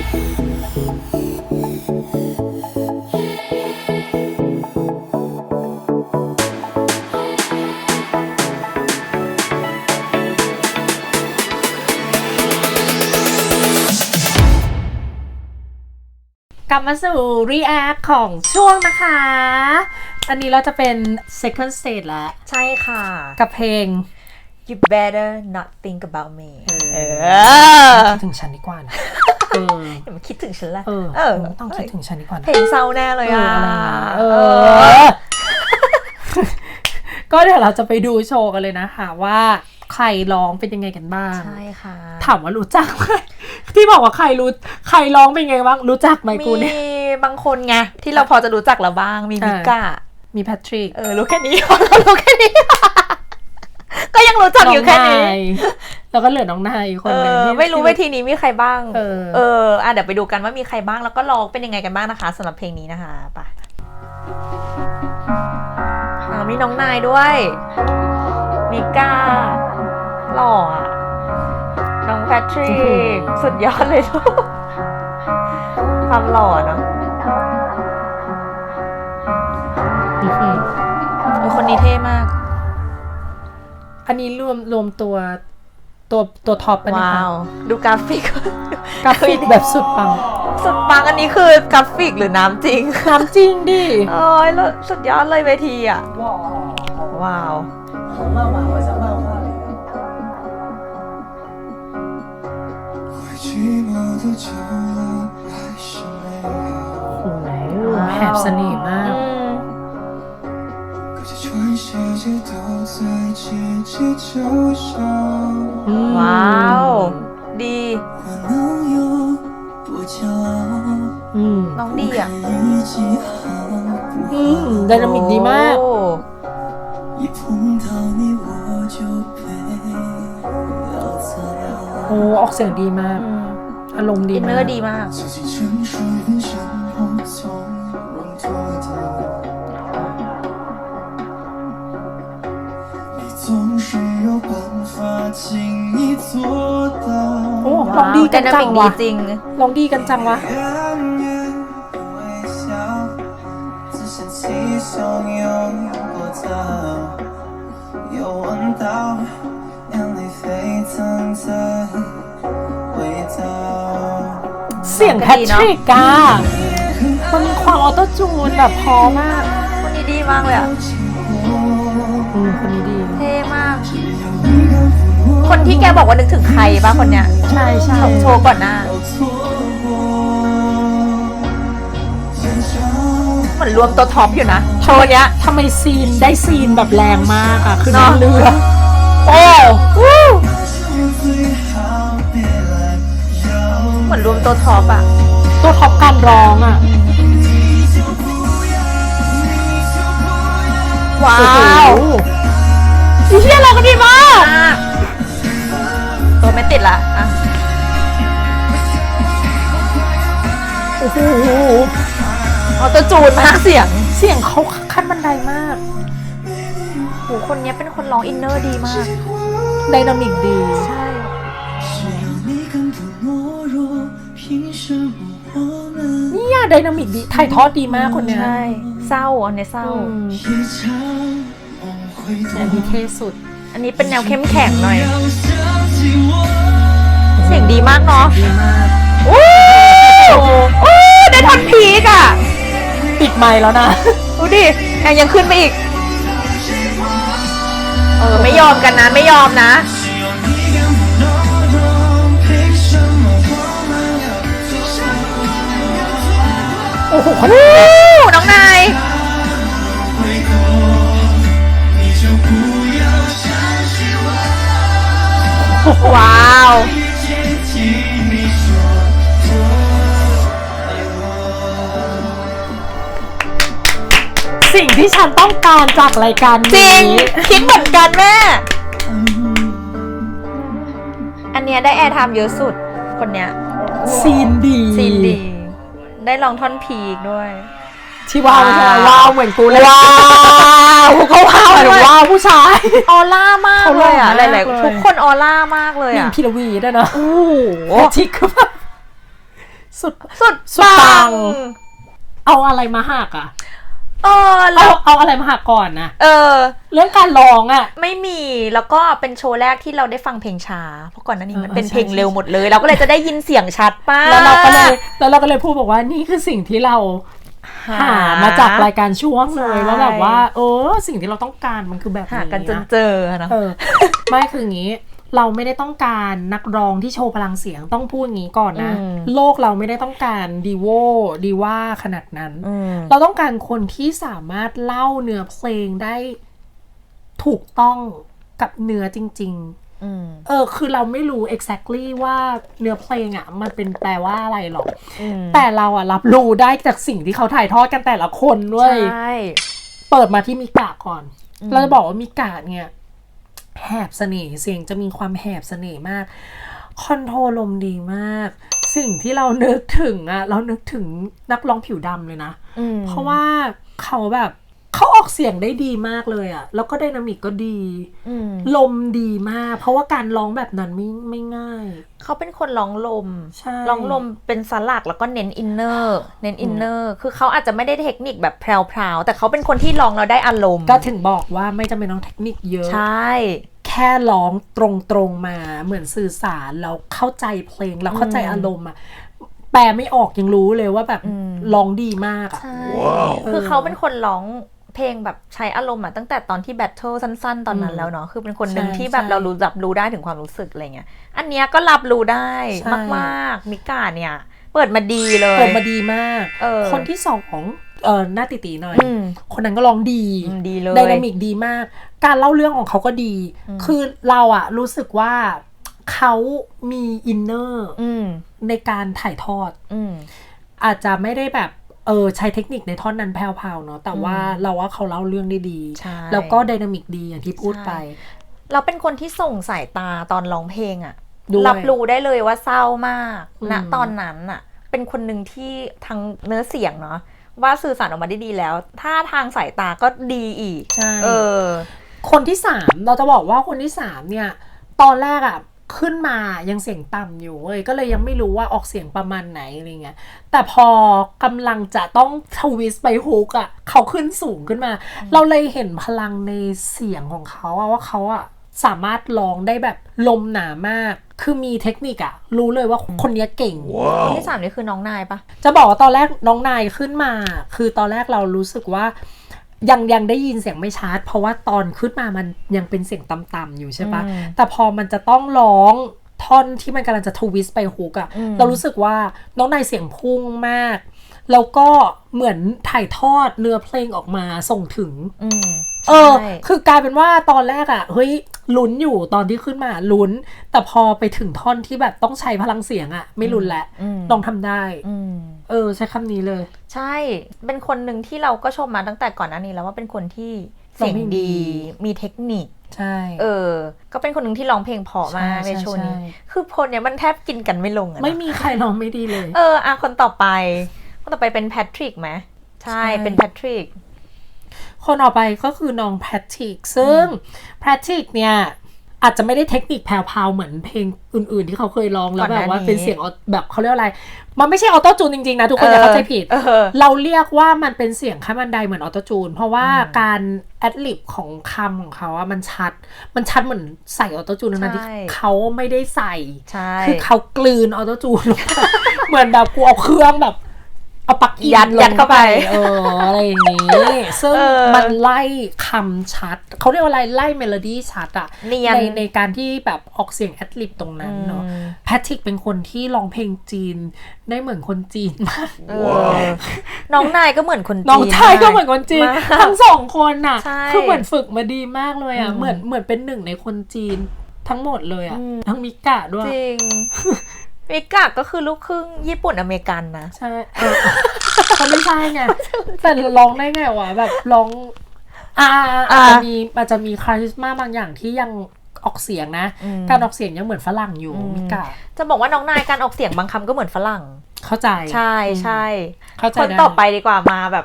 กลับมาสู่ React ของช่วงนะคะ อันนี้เราจะเป็น second stage แล้ว ใช่ค่ะ กับเพลง you better not think about me เอเอออคิดถึงฉันดีกว่านะเอออย่ามาคิดถึงฉันละเออเออต้องคิดถึงฉันดีกว่านะเพลงเศร้าแน่เลยอะเอออะไรอย่างเงี้ยเออ ก็เดี๋ยวเราจะไปดูโชว์กันเลยนะคะว่าใครร้องเป็นยังไงกันบ้าง ใช่ค่ะ ถามว่ารู้จักไหมที่บอกว่าใครรู้ใครร้องเป็นยังไงบ้างรู้จักไหมกูเนี่ยมีบางคนไงที่เราพอจะรู้จักเราบ้างมีอ่ามิก้ามีแพทริกเออรู้แค่นี้รู้แค่นี้ ก็ยังรู้จักอยู่แค่นี้งาย แล้วก็เหลือน้องนายอีกคนเอหนึงอที่ไม่รู้เวทีนี้มีใครบ้าง เออ เอออะเดี๋ยวไปดูกันว่ามีใครบ้างแล้วก็ร้องเป็นยังไงกันบ้างนะคะสำหรับเพลงนี้นะคะไปอ่ามีน้องนายด้วยมิก้าหล่ออะ น้องแพทริก สุดยอดเลยลูกความหล่อเนาะอื้อหือเออคนนี้เท่มาก อันนี้รวมรวมตัว ตัวตัวท็อปไปนะ ว้า คะ ว ดูกราฟิก กราฟิกแบบสุดปัง สุดปังอันนี้คือกราฟิกหรือน้ำจริง น้ำจริงดิ โอ้ยแล้วสุดยอดเลยเวทีอ่ะ ว้าว 会寂寞的久了，还是没有。 โอ้โหแหบเสน่ห์มาก อืม 可是全世界都在叽叽叫嚣， อืม ว้าว ดี 我能有多骄傲？ อืม น้องดีอ่ะ 可以记好 อื 不 มไดนามิกดีมาก โอ้ 一碰到你我就被潦草。 โอ้ออกเสียงดีมาก อืม อารมณ์ดี อินเน มา อก ร์ดีมาก 自己沉 โอ้ลองดีกันจังวะจริงลองดีกันจังวะเสียงแพทริกามันความออโต้จูนแบบพอมากคนนี้ดีมากเลยอะอืมคนนี้ดี คนที่แกบอกว่านึกถึงใครป่ะคนเนี้ยใช่ใช่โชว์ก่อนหน้าเหมือนรวมตัวท็อปอยู่นะ โชว์เนี้ยทำไมซีนได้ซีนแบบแรงมากอะคือน้ำเรือโอ้เหมือนรวมตัวท็อปอะตัวท็อปการร้องอะว้าว อีเทียเราก็ดีมาก เออไม่ติดละอะโอ้โหเอาตะจูนมากเสียง เสียงเขาขั้นบันไดมากโหคนนี้เป็นคนร้องอินเนอร์ดีมากไดนามิกดี ใช่นี่อะไดนามิกดีถ่ายทอดดีมากคนนี้ใช่ เศร้าอันนี้เศร้าอันนี้เท่สุด อันนี้เป็นแนวเข้มแข็งหน่อย เสียงดีมากเนาะโอ้โอ้ได้ท่อนพีกอะปิดไม้แล้วนะ ดูดิแอนยังขึ้นไปอีก เออ ไม่ยอมกันนะ ไม่ยอมนะ โอ้โหน้องนาย ว้าวสิ่งที่ฉันต้องการจากรายการจรินี้ง คิดเหมือนกันแม่ อันเนี้ยได้แอร์ไทม์เยอะสุด คนเนี้ย ซีนดี ซีนดี ได้ลองท่อนพีกด้วย ที่ว้าวใช่ไหมว้าวว้าวเหมือนกูเลยว้าวเขาว้าวเหมือนด้วยว้าวผู้ชาย ออร่ามากเลยอะเขาหหล่อมากลายเลยๆทุกคนออร่ามากเลยมีอะพีรวีด้วยนะโอ้โหชิคคือแบบสุดสุดสุดปัปังงเอาอะไรมาหักอะเออแล้เอาวเอาอะไรมาหักก่อนนะเออ เรื่องการร้องอะ ไม่มีแล้วก็เป็นโชว์แรกที่เราได้ฟังเพลงช้าเพราะก่อนหน้านี้มันเออเป็นใช่เพลงใช่เร็วหมดเลย เราก็เลยจะได้ยินเสียงชัดมากแล้วเราก็เลยแล้วเราก็เลยพูดบอกว่านี่คือสิ่งที่เรา หามาจากรายการช่วงเลยใช่ว่าแบบว่า เออ สิ่งที่เราต้องการมันคือแบบหานี้กันจนนะเจอนะเออไม่คืออย่างนี้เราไม่ได้ต้องการนักร้องที่โชว์พลังเสียงต้องพูดอย่างนี้ก่อนนะอืมโลกเราไม่ได้ต้องการดีโวดีว่าขนาดนั้นอืมเราต้องการคนที่สามารถเล่าเนื้อเพลงได้ถูกต้องกับเนื้อจริงๆอืม เออ คือเราไม่รู้ exactly ว่าเนื้อเพลงอะ มันเป็นแปลว่าอะไรหรอกอืมแต่เราอะรับรู้ได้จากสิ่งที่เขาถ่ายทอดกันแต่ละคนด้วยใช่เปิดมาที่มิกะก่อนอืมเราจะบอกว่ามิกะเนี่ยแหบเสน่ห์เสียงจะมีความแหบเสน่ห์มาก คอนโทรลมดีมาก สิ่งที่เรานึกถึงอะเรานึกถึงนักร้องผิวดำเลยนะอืมเพราะว่าเขาแบบเขา ออกเสียงได้ดีมากเลยอะแล้วก็ไดนามิกก็ดีอืมลมดีมาก เพราะว่าการร้องแบบนั้นไม่ไม่ง่าย เขาเป็นคนร้องลมใช่ร้องลมเป็นสลักแล้วก็เน้นอินเนอร์เน้นอินเนอร์คือเขาอาจจะไม่ได้เทคนิคแบบแพรวๆแต่เขาเป็นคนที่ร้องแล้วได้อารมณ์ ก็ถึงบอกว่าไม่จำเป็นต้องเทคนิคเยอะใช่แค่ร้องตรงๆมาเหมือนสื่อสารแล้วเข้าใจเพลงแล้วเข้าใจอารมณ์อะแปลไม่ออกยังรู้เลยว่าแบบอืมร้องดีมากอะใช่คือเขาเป็นคนร้อง เพลงแบบใช้อารมณ์อะตั้งแต่ตอนที่แบทเทิลสั้น ๆ ตอนนั้นอืมแล้วเนาะคือเป็นคนหนึ่งใช่ที่แบบใช่ เรารู้รับรู้ได้ถึงความรู้สึกอะไรเงี้ยอันเนี้ยก็รับรู้ได้ใช่มากๆมิกาเนี่ย เปิดมาดีเลย เปิดมาดีมาก เออ คนที่สองเออหน้าตีตีๆหน่อย อืมคนนั้นก็ร้องดี อืมดีเลย ไดนามิกดีมาก การเล่าเรื่องของเขาก็ดี อืม คือเราอะรู้สึกว่าเขามีอินเนอร์อืมในการถ่ายทอด อืมอาจจะไม่ได้แบบ เออใช้เทคนิคในท่อนนั้นแพรวๆเนาะแต่ว่าเราว่าเขาเล่าเรื่องได้ดีใช่แล้วก็ไดนามิกดีอย่างที่พูดไป เราเป็นคนที่ส่งสายตาตอนร้องเพลงอะด้วยรับรู้ได้เลยว่าเศร้ามากอืมณตอนนั้นอะเป็นคนหนึ่งที่ทางเนื้อเสียงเนาะว่าสื่อสารออกมาได้ดีแล้ว ถ้าทางสายตาก็ดีอีก ใช่ เออ คนที่สามเราจะบอกว่าคนที่สามเนี่ย ตอนแรกอะ ขึ้นมายังเสียงต่ำอยู่เว้ยก็เลยยังไม่รู้ว่าออกเสียงประมาณไหนอะไรเงี้ยแต่พอกำลังจะต้องทวิสต์ไปฮุกอะเขาขึ้นสูงขึ้นมา เราเลยเห็นพลังในเสียงของเขาอะว่าเขาอะสามารถร้องได้แบบลมหนามาก คือมีเทคนิคอะรู้เลยว่าคนเนี้ยเก่งคนที่สามนี่คือน้องนายปะจะบอกว่าตอนแรกน้องนายขึ้นมา คือตอนแรกเรารู้สึกว่า ยังยังได้ยินเสียงไม่ชัดเพราะว่าตอนขึ้นมามันยังเป็นเสียงต่ำๆอยู่ใช่ปะอืมแต่พอมันจะต้องร้องท่อนที่มันกำลังจะทวิสต์ไปฮุกอะอืมเรารู้สึกว่าน้องนายเสียงพุ่งมาก แล้วก็เหมือนถ่ายทอดเนื้อเพลงออกมาส่งถึงอืมเออใช่คือกลายเป็นว่าตอนแรกอะเฮ้ยลุ้นอยู่ตอนที่ขึ้นมาลุ้น แต่พอไปถึงท่อนที่แบบต้องใช้พลังเสียงอะไม่ลุ้นแล้วอืมน้องทำได้อืมเออ ใช้คำนี้เลย ใช่เป็นคนหนึ่งที่เราก็ชมมาตั้งแต่ก่อนหน้านี้แล้วว่าเป็นคนที่เสียงร้องเพลงดีดีมีเทคนิคใช่ เออ ก็เป็นคนหนึ่งที่ร้องเพลงเพราะมากใช่ในโชว์นี้ใช่คือคนเนี้ยมันแทบกินกันไม่ลงอะนะไม่มีใครร้องไม่ดีเลย เออ อะคนต่อไปคน ต่อไปเป็นแพทริกไหมใช่ใช่เป็นแพทริกคนออกไปก็คือน้องแพทริกซึ่งแพทริกเนี่ยอาจจะไม่ได้เทคนิคแพรวๆเหมือนเพลงอื่นๆ ที่เขาเคยร้องแล้วก่อนหแบน้าบว่านี้เป็นเสียงออแบบเขาเรียกอะไร มันไม่ใช่ออโต้จูนจริงๆนะทุกคนอย่าเข้าใจผิดเออเราเรียกว่ามันเป็นเสียงขั้นบันไดเหมือนออโต้จูน เพราะว่าอืมการแอดลิบของคำของเขาอะมันชัด มันชัดเหมือนใส่ออโต้จูนนั้นๆที่ใช่เขาไม่ได้ใส่ใช่คือเขากลืนออโต้จูนลงไปเหมือนแบบกูเอาเครื่องแบบ เอาปลักอินยัดลยังดเข้าไป เอออะไรอย่างนี้ ซึ่งเออมันไล่คำชัด เขาเรียกว่าอะไรไล่เมโลดี้ชัดอะเนียนในในการที่แบบออกเสียงแอดลิบตรงนั้นเนาะอืมแพทริกเป็นคนที่ร้องเพลงจีน ได้เหมือนคนจีนมากเออน้องนายก็เหมือนคนจีนน้องชายก็ากเหมือนคนจีนมากทั้งสองคนน่ะใช่คือเหมือนฝึกมาดีมากเลยอะอืมเหมือนเหมือนเป็นหนึ่งในคนจีนทั้งหมดเลยอะอืมทั้งมิกะด้วยจริง มิกะก็คือลูกครึ่งญี่ปุ่นอเมริกันนะ ใช่เออเขาไม่ใช่ไง แต่ร้องได้ไงวะแบบร้อง อ่าอาจจะมีอาจจะมีคาริสมาบางอย่างที่ยังออกเสียงนะอืมการออกเสียงยังเหมือนฝรั่งอยู่อืมมิกะจะบอกว่าน้องนายการออกเสียงบางคำก็เหมือนฝรั่ง เข้าใจ ใช่ใช่เข้าใจคนได้ต่อไปดีกว่ามาแบบ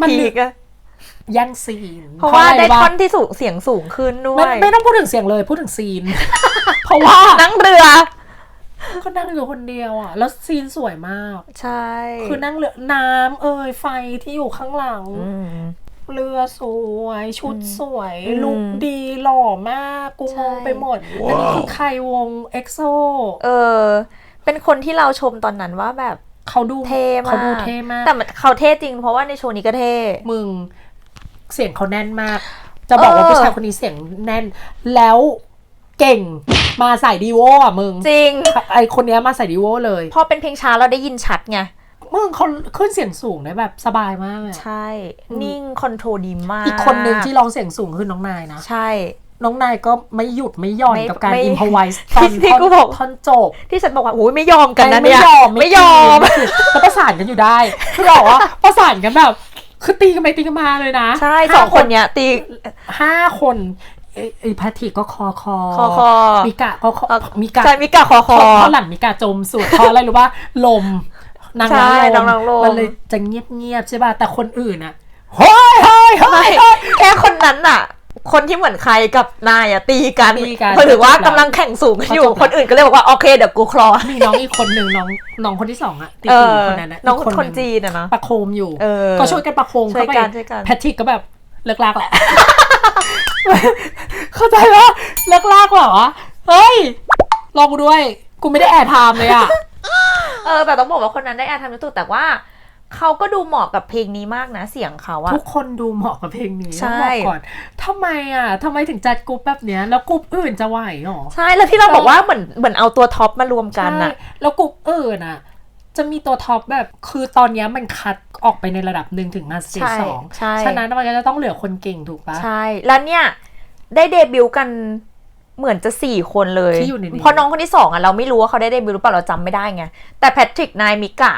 มันพีกอะแย่งซีน เพราะว่าอได้วท่อนที่สูงเสียงสูงขึ้นด้วไม่ยไม่ต้องพูดถึงเสียงเลยพูดถึงซีน เพราะว่านั่งเรือ ก็นั่งอยู่คนเดียวอะ แล้วซีนสวยมาก ใช่ คือนั่งเรือน้ำเอ่ยไฟที่อยู่ข้างหลังอืมเรือสวย ชุดสวยอืมลุคดีหล่อมากกูใช่งงไปหมด อันนี้คือใครวงเอ็กโซ เออ เป็นคนที่เราชมตอนนั้นว่าแบบเขาดูเท่มากเขาดูเท่มาก แต่มันเขาเท่จริงเพราะว่าในโชว์นี้ก็เท่ มึง เสียงเขาแน่นมาก จะบอกว่าเออผู้ชายคนนี้เสียงแน่น แล้ว เก่ง มาใส่ดีโวอะมึงจริง ไอคนเนี้ยมาใส่ดีโวเลย พอเป็นเพลงช้าเราได้ยินชัดไงมึงเขาขึ้นเสียงสูงได้แบบสบายมากเลยอะใช่ นิ่งคอนโทรลดีมาก อีกคนหนึ่งที่ร้องเสียงสูงคือน้องนายนะ ใช่ น้องนายก็ไม่หยุดไม่หย่อนไม่กับการไม่อินพไวส์ตอนที่ท่อนกูบอกท่อนจบ ที่ฉันบอกว่าโอ้ยไม่ยอมกันนะเนี่ย ไม่ยอมไม่ยอมไม่แล้วประสานกันอยู่ได้คือบอกว่าประสานกันแบบคือตีกันไปตีกันมาเลยนะใช่ห้าสองคนเนี้ยตีห้าคน ไอ้ไอ้แพทริกก็คอคอคอคอมิกะก็คอเอ่อมิกะใช่มิกาคอคอเพราะหลังมิกะจมสุดเพราะอะไรรู้ป่ะลมนางใช่น้ำลมนางน้ำลมมันเลยจะเงียบเงียบๆใช่ป่ะแต่คนอื่นอะเฮ้ยเฮ้ยเฮ้ไม่ยเฮ้ยแค่คนนั้นน่ะ คนที่เหมือนใครกับนายอะตีกันตีกันหรือว่ากำลังแข่งสูงกันอยู่เขาจบแล้วคนอื่นก็เลยบอกว่าโอเคเดี๋ยวกูคลอมีน้องอีกคนหนึ่งน้องน้องคนที่สองอะตีเอตีอคนนั้นอะน้องกคนหงจีนอะนะประโคมอยู่เออก็ช่วยกันประโคมช่วยเข้าไปกันช่วยกันแพทริกก็แบบ เลิกลากแหละ เข้าใจปะเลิกลากเหรอเฮ้ยลองกูด้วย กูไม่ได้แอร์ไทม์เลยอะเออ แต่ต้องบอกว่าคนนั้นได้แอร์ทำยุตุแต่ว่าเขาก็ดูเหมาะกับเพลงนี้มากนะเสียงเขาอะทุกคนดูเหมาะกับเพลงนี้ใช่ต้องบอกก่อนทำไมอะทำไมถึงจัดกรุ๊ปแบบเนี้ยแล้วกรุ๊ปอื่นจะไหวหรอใช่แล้วที่เราบอกว่าเหมือนเหมือนเอาตัวท็อปมารวมกันอะใช่แล้วกรุ๊ปอื่นอะ จะมีตัวท็อปแบบ คือตอนเนี้ยมันคัดออกไปในระดับหนึ่งถึงมาสเตจใช่สองใช่ฉะนั้นมันก็จะต้องเหลือคนเก่งถูกปะใช่ แล้วเนี่ย ได้เดบิวต์กันเหมือนจะสี่คนเลยที่อยู่ในนี้เพราะน้องคนที่สองอะเราไม่รู้ว่าเขาได้เดบิวต์หรือเปล่าเราจำไม่ได้ไงแต่แพทริกนายมิกะ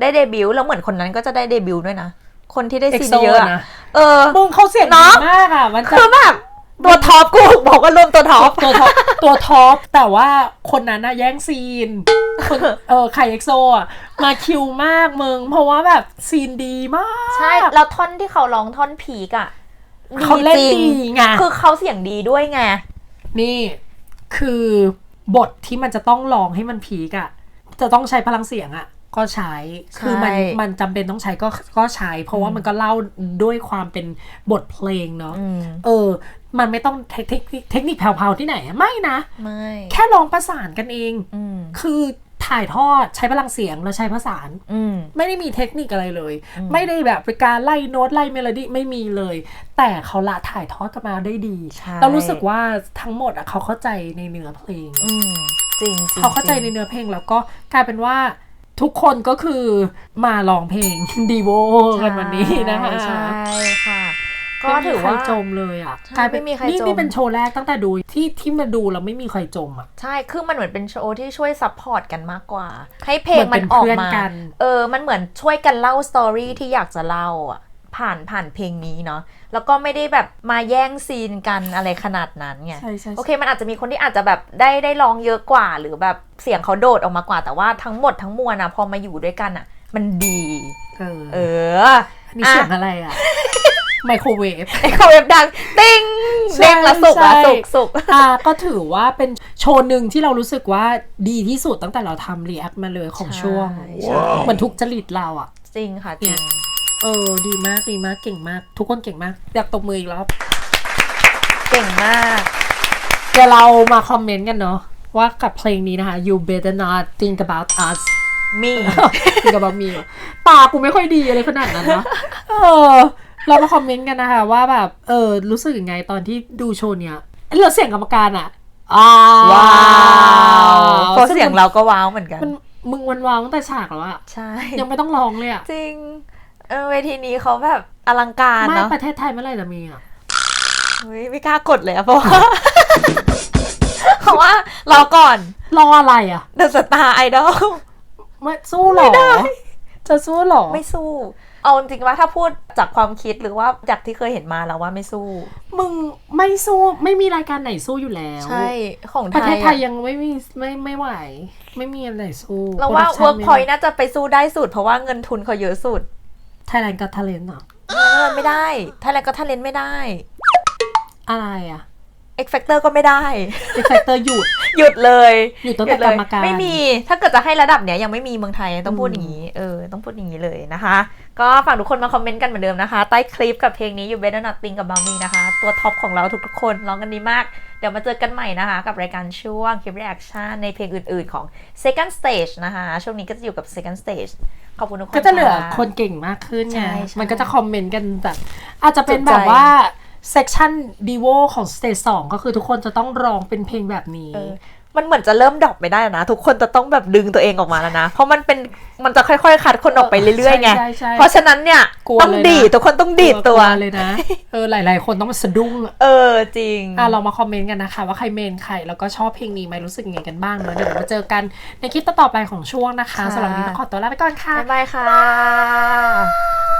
ได้เดบิวต์แล้วเหมือนคนนั้นก็จะได้เดบิวต์ด้วยนะคนที่ได้เอ็กซีนโซเยอะอะนะเออมึงเขาเสียงเนดีอะมากอะมันจะคือแบบตัวท็อปกูบอกว่ารวมตัวท็อปตัวท็อปตัวท็อปแต่ว่าคนนั้นน่ะแย่งซีน คนเออไข่เอ็กโซอะมาคิวมากมึง เพราะว่าแบบซีนดีมาก ใช่ แล้วท่อนที่เขาร้องท่อนผีกอะเขาเล่นจริงดีไงคือเขาเสียงดีด้วยไง นี่คือบทที่มันจะต้องลองให้มันพีกอะจะต้องใช้พลังเสียงอะก็ใช้ คือมันใช่มันจำเป็นต้องใช้ก็ก็ใช้ เพราะว่ามันก็เล่าด้วยความเป็นบทเพลงเนาะอืมเออ มันไม่ต้องเทคเทคเทคนิคแผ่วๆที่ไหนอะไม่นะ ไม่ แค่ลองประสานกันเองอืมคือ ถ่ายทอดใช้พลังเสียงแล้วใช้ประสานอืมไม่ได้มีเทคนิคอะไรเลย ไม่ได้แบบเป็นการไล่โน้ตไล่เมโลดี้ไม่มีเลย แต่เขาละถ่ายทอดกันมาได้ดีใช่เรารู้สึกว่าทั้งหมดอะเขาเข้าใจในเนื้อเพลงอืมจริงจริงเขาเข้าใจในเนื้อเพลงแล้วก็กลายเป็นว่าทุกคนก็คือมาร้องเพลงดีโวกันวันนี้นะคะใช่ค่ะ ก็ไม่มีถือใครว่าจมเลยอะใช่กลายเป็นไม่มีใครนี่จมนี่เป็นโชว์แรกตั้งแต่ดูที่ที่มาดูแล้วไม่มีใครจมอะใช่คือมันเหมือนเป็นโชว์ที่ช่วยซัพพอร์ตกันมากกว่า ให้เพลงเหมืมัอนนเป็นออกเพื่อนมากันเออมันเหมือนช่วยกันเล่าสตอรี่ที่อยากจะเล่าอะผ่านผ่านเพลงนี้เนาะแล้วก็ไม่ได้แบบมาแย่งซีนกันอะไรขนาดนั้นไงใช่ใช่โอเค มันอาจจะมีคนที่อาจจะแบบได้ได้ร้องเยอะกว่า หรือแบบเสียงเขาโดดออกมากว่าแต่ว่าทั้งหมดทั้งมวลอะพอมาอยู่ด้วยกันอะมันดี เออเออนี่เสียงอะไรอะ ไมโครเวฟไอโครเวฟดัง ติ้งใช่เด้งและสุกละใช่สุกสุกอ่าก็ถือว่าเป็นโชว์หนึ่งที่เรารู้สึกว่าดีที่สุดตั้งแต่เราทำรีแอคมาเลยของช่วงใช่ใช่เหมือนทุกจริตเราอะ จริงค่ะจริงเออดีมากดีมากเก่งมาก ทุกคนเก่งมาก อยากตบมืออีกรอบเก่งมากเดี๋ยวเรามาคอมเมนต์กันเนาะว่ากับเพลงนี้นะคะ you better not think about us มี think about me ตากูไม่ค่อยดีอะไรขนาดนั้นเนาะเออ เรามาคอมเมนต์กันนะคะว่าแบบเออรู้สึกยังไงตอนที่ดูโชว์เนี้ยแล้วเสียงกรรมการอะอ้าวว้าวเพราะเสียงเราก็ว้าวเหมือนกันมันมึงวันวางตั้งแต่ฉากแล้วอะใช่ยังไม่ต้องร้องเลยอะจริงเออเวทีนี้เขาแบบอลังการไม่เนาะประเทศไทยเมื่อไหร่จะมีอะเฮ้ยไม่กล้ากดเลยอะเพราะว่าเพราะว่ารอก่อนรออะไรอะ The Star Idol ไม่สู้หรอจะสู้หรอไม่สู้ เอาจริงๆว่าถ้าพูดจากความคิดหรือว่าจากที่เคยเห็นมาแล้วว่าไม่สู้ มึงไม่สู้ไม่มีรายการไหนสู้อยู่แล้ว ใช่ ของประไทเทยศไทยอะยังไม่มีไม่ไม่ไหว ไม่มีอะไรสู้เราว่า Production Workpoint น่าจะไปสู้ได้สุด เพราะว่าเงินทุนเขาเยอะสุดไทยแลนด์กับทาเลนต์เหรอเงินไม่ได้ไทยแลนด์ก็ทาเลนไม่ได้ อะไรอะ ไอ X Factor ก็ไม่ได้ X Factor หยุดหยุดเลยหยุดตั้งแต่เลกรยรมการไม่มีถ้าเกิดจะให้ระดับเนี้ยยังไม่มีเมืองไทยต้องพูดอืมอย่างนี้เออต้องพูดอย่างนี้เลยนะคะ ก็ฝากทุกคนมาคอมเมนต์กันเหมือนเดิมนะคะ ใต้คลิปกับเพลงนี้อยู่ Better Nothing กับบามีนะคะ ตัวท็อปของเราทุกๆคนร้องกันดีมาก เดี๋ยวมาเจอกันใหม่นะคะ กับรายการช่วงคลิป reaction ในเพลงอื่นๆของ second stage นะคะช่วงนี้ก็จะอยู่กับ second stage ขอบคุณทุกคนก็จะเหลือค่ะคนเก่งมากขึ้นไงใช่ใช่มันก็จะคอมเมนต์กันแบบอาจจะเป็นจุใจแบบว่า เซ c ชันดีโวของสเตจสองก็คือทุกคนจะต้องร้องเป็นเพลงแบบนี้เออมันเหมือนจะเริ่มดรอปไม่ได้แล้วนะ ทุกคนจะต้องแบบดึงตัวเองออกมาแล้วนะ เพราะมันเป็นมันจะค่อยๆคัดคนออกไปเรื่อยๆไงใช่ใช่เพราะฉะนั้นเนี่ยกลัวต้องเลยนะดีดทุกคนต้องดีดตัวกเลยนะ เออหลาย ๆ คนต้องมาสะดุ้งอะเออจริง อะเรามาคอมเมนต์กันนะคะ ว่าใครเมนใครแล้วก็ชอบเพลงนี้ไหมรู้สึกยังไงกันบ้างเนอะเดี๋ยวมาเจอกันในคลิปต่อๆไปของช่วงนะคะค่ะสำหรับวันนี้ต้องขอตัวลาไปก่อนค่ะบ๊ายบายค่ะขอบ